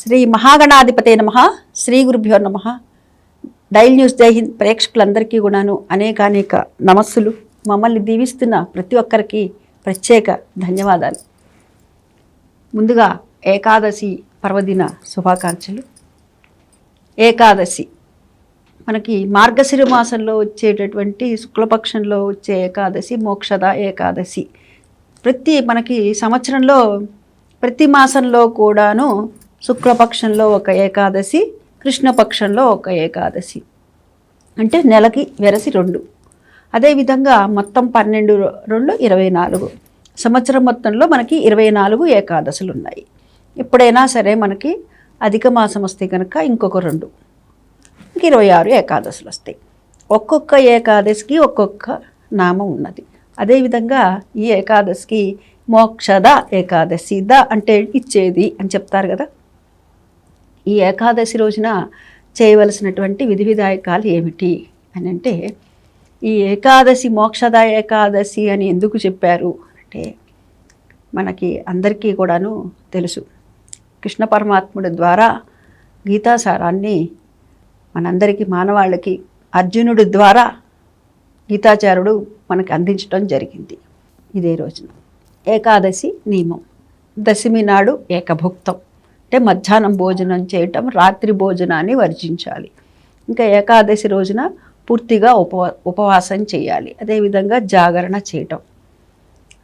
శ్రీ మహాగణాధిపతే నమ. శ్రీ గురుభ్యో నమ. డైల్ న్యూస్ జై హింద్ ప్రేక్షకులందరికీ కూడాను అనేకానేక నమస్సులు. మమ్మల్ని దీవిస్తున్న ప్రతి ఒక్కరికి ప్రత్యేక ధన్యవాదాలు. ముందుగా ఏకాదశి పర్వదిన శుభాకాంక్షలు. ఏకాదశి. మనకి మార్గశిర మాసంలో వచ్చేటటువంటి శుక్లపక్షంలో వచ్చే ఏకాదశి మోక్షద ఏకాదశి. ప్రతి మనకి సంవత్సరంలో ప్రతి మాసంలో కూడాను శుక్లపక్షంలో ఒక ఏకాదశి కృష్ణపక్షంలో ఒక ఏకాదశి. అంటే నెలకి వెరసి రెండు. అదేవిధంగా మొత్తం పన్నెండు రెండు ఇరవై నాలుగు. సంవత్సరం మొత్తంలో మనకి ఇరవై నాలుగు ఏకాదశులు ఉన్నాయి ఎప్పుడైనా సరే మనకి అధిక మాసం వస్తే కనుక ఇంకొక రెండు. ఇంక ఇరవై ఆరు ఏకాదశులు వస్తాయి. ఒక్కొక్క ఏకాదశికి ఒక్కొక్క నామం ఉన్నది. అదేవిధంగా ఈ ఏకాదశికి మోక్షద ఏకాదశి ద అంటే ఇచ్చేది అని చెప్తారు కదా. ఈ ఏకాదశి రోజున చేయవలసినటువంటి విధి విధాయకాలు ఏమిటి అని అంటే ఈ ఏకాదశి మోక్షద ఏకాదశి అని ఎందుకు చెప్పారు అంటే మనకి అందరికీ కూడాను తెలుసు. కృష్ణ పరమాత్ముడి ద్వారా గీతాసారాన్ని మనందరికీ మానవాళ్ళకి అర్జునుడి ద్వారా గీతాచారుడు మనకి అందించడం జరిగింది ఇదే రోజున. ఏకాదశి నియమం. దశమి నాడు ఏకభుక్తం. అంటే మధ్యాహ్నం భోజనం చేయటం రాత్రి భోజనాన్ని వర్జించాలి. ఇంకా ఏకాదశి రోజున పూర్తిగా ఉపవా ఉపవాసం చేయాలి. అదేవిధంగా జాగరణ చేయటం.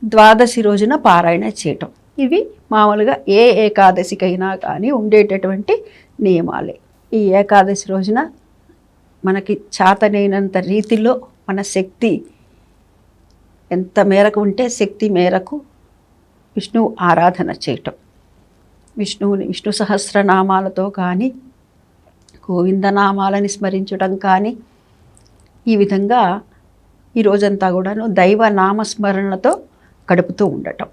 ద్వాదశి రోజున పారాయణ చేయటం. ఇవి మామూలుగా ఏ ఏకాదశికైనా కానీ ఉండేటటువంటి నియమాలే. ఈ ఏకాదశి రోజున మనకి చాతనైనంత రీతిలో మన శక్తి ఎంత మేరకు ఉంటే శక్తి మేరకు విష్ణువు ఆరాధన చేయటం. విష్ణువుని విష్ణు సహస్రనామాలతో కానీ గోవిందనామాలని స్మరించడం కానీ ఈ విధంగా ఈ రోజంతా కూడాను దైవ నామస్మరణతో గడుపుతూ ఉండటం.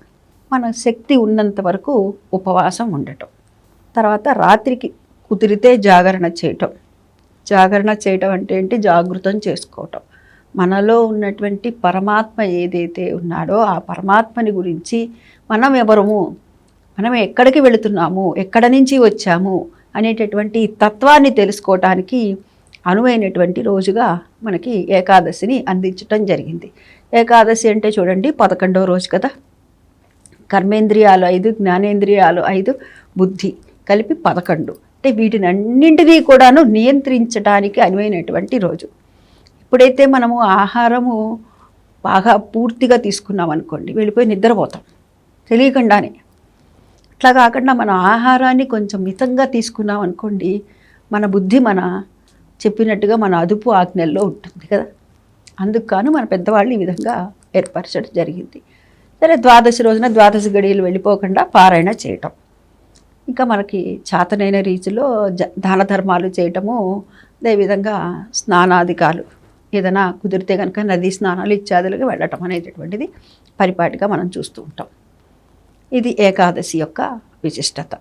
మన శక్తి ఉన్నంత వరకు ఉపవాసం ఉండటం. తర్వాత రాత్రికి కుదిరితే జాగరణ చేయటం. జాగరణ చేయటం అంటే ఏంటి? జాగృతం చేసుకోవటం. మనలో ఉన్నటువంటి పరమాత్మ ఏదైతే ఉన్నాడో ఆ పరమాత్మని గురించి మనం ఎవరము మనం ఎక్కడికి వెళుతున్నాము? ఎక్కడ నుంచి వచ్చాము? అనేటటువంటి తత్వాన్ని తెలుసుకోవటానికి అనువైనటువంటి రోజుగా మనకి ఏకాదశిని అందించటం జరిగింది. ఏకాదశి అంటే చూడండి పదకొండవ రోజు కదా? కర్మేంద్రియాలు ఐదు జ్ఞానేంద్రియాలు ఐదు బుద్ధి కలిపి పదకొండు. అంటే వీటిని అన్నింటినీ కూడాను నియంత్రించడానికి అనువైనటువంటి రోజు. ఎప్పుడైతే మనము ఆహారము బాగా పూర్తిగా తీసుకున్నాం అనుకోండి వెళ్ళిపోయి నిద్రపోతాం. తెలియకుండానే. అట్లా కాకుండా మన ఆహారాన్ని కొంచెం మితంగా తీసుకున్నాం అనుకోండి మన బుద్ధి మన చెప్పినట్టుగా మన అదుపు ఆజ్ఞల్లో ఉంటుంది కదా. అందుకు కాను మన పెద్దవాళ్ళు ఈ విధంగా ఏర్పరచడం జరిగింది. సరే ద్వాదశి రోజున ద్వాదశి గడియలు వెళ్ళిపోకుండా పారాయణ చేయటం. ఇంకా మనకి చాతనైన రీతిలో జ దాన ధర్మాలు చేయటము అదేవిధంగా స్నానాధికాలు ఏదైనా కుదిరితే కనుక నదీ స్నానాలు ఇత్యాదులుగా వెళ్ళటం అనేటటువంటిది పరిపాటిగా మనం చూస్తూ ఉంటాం. ఇది ఏకాదశి యొక్క విశిష్టత.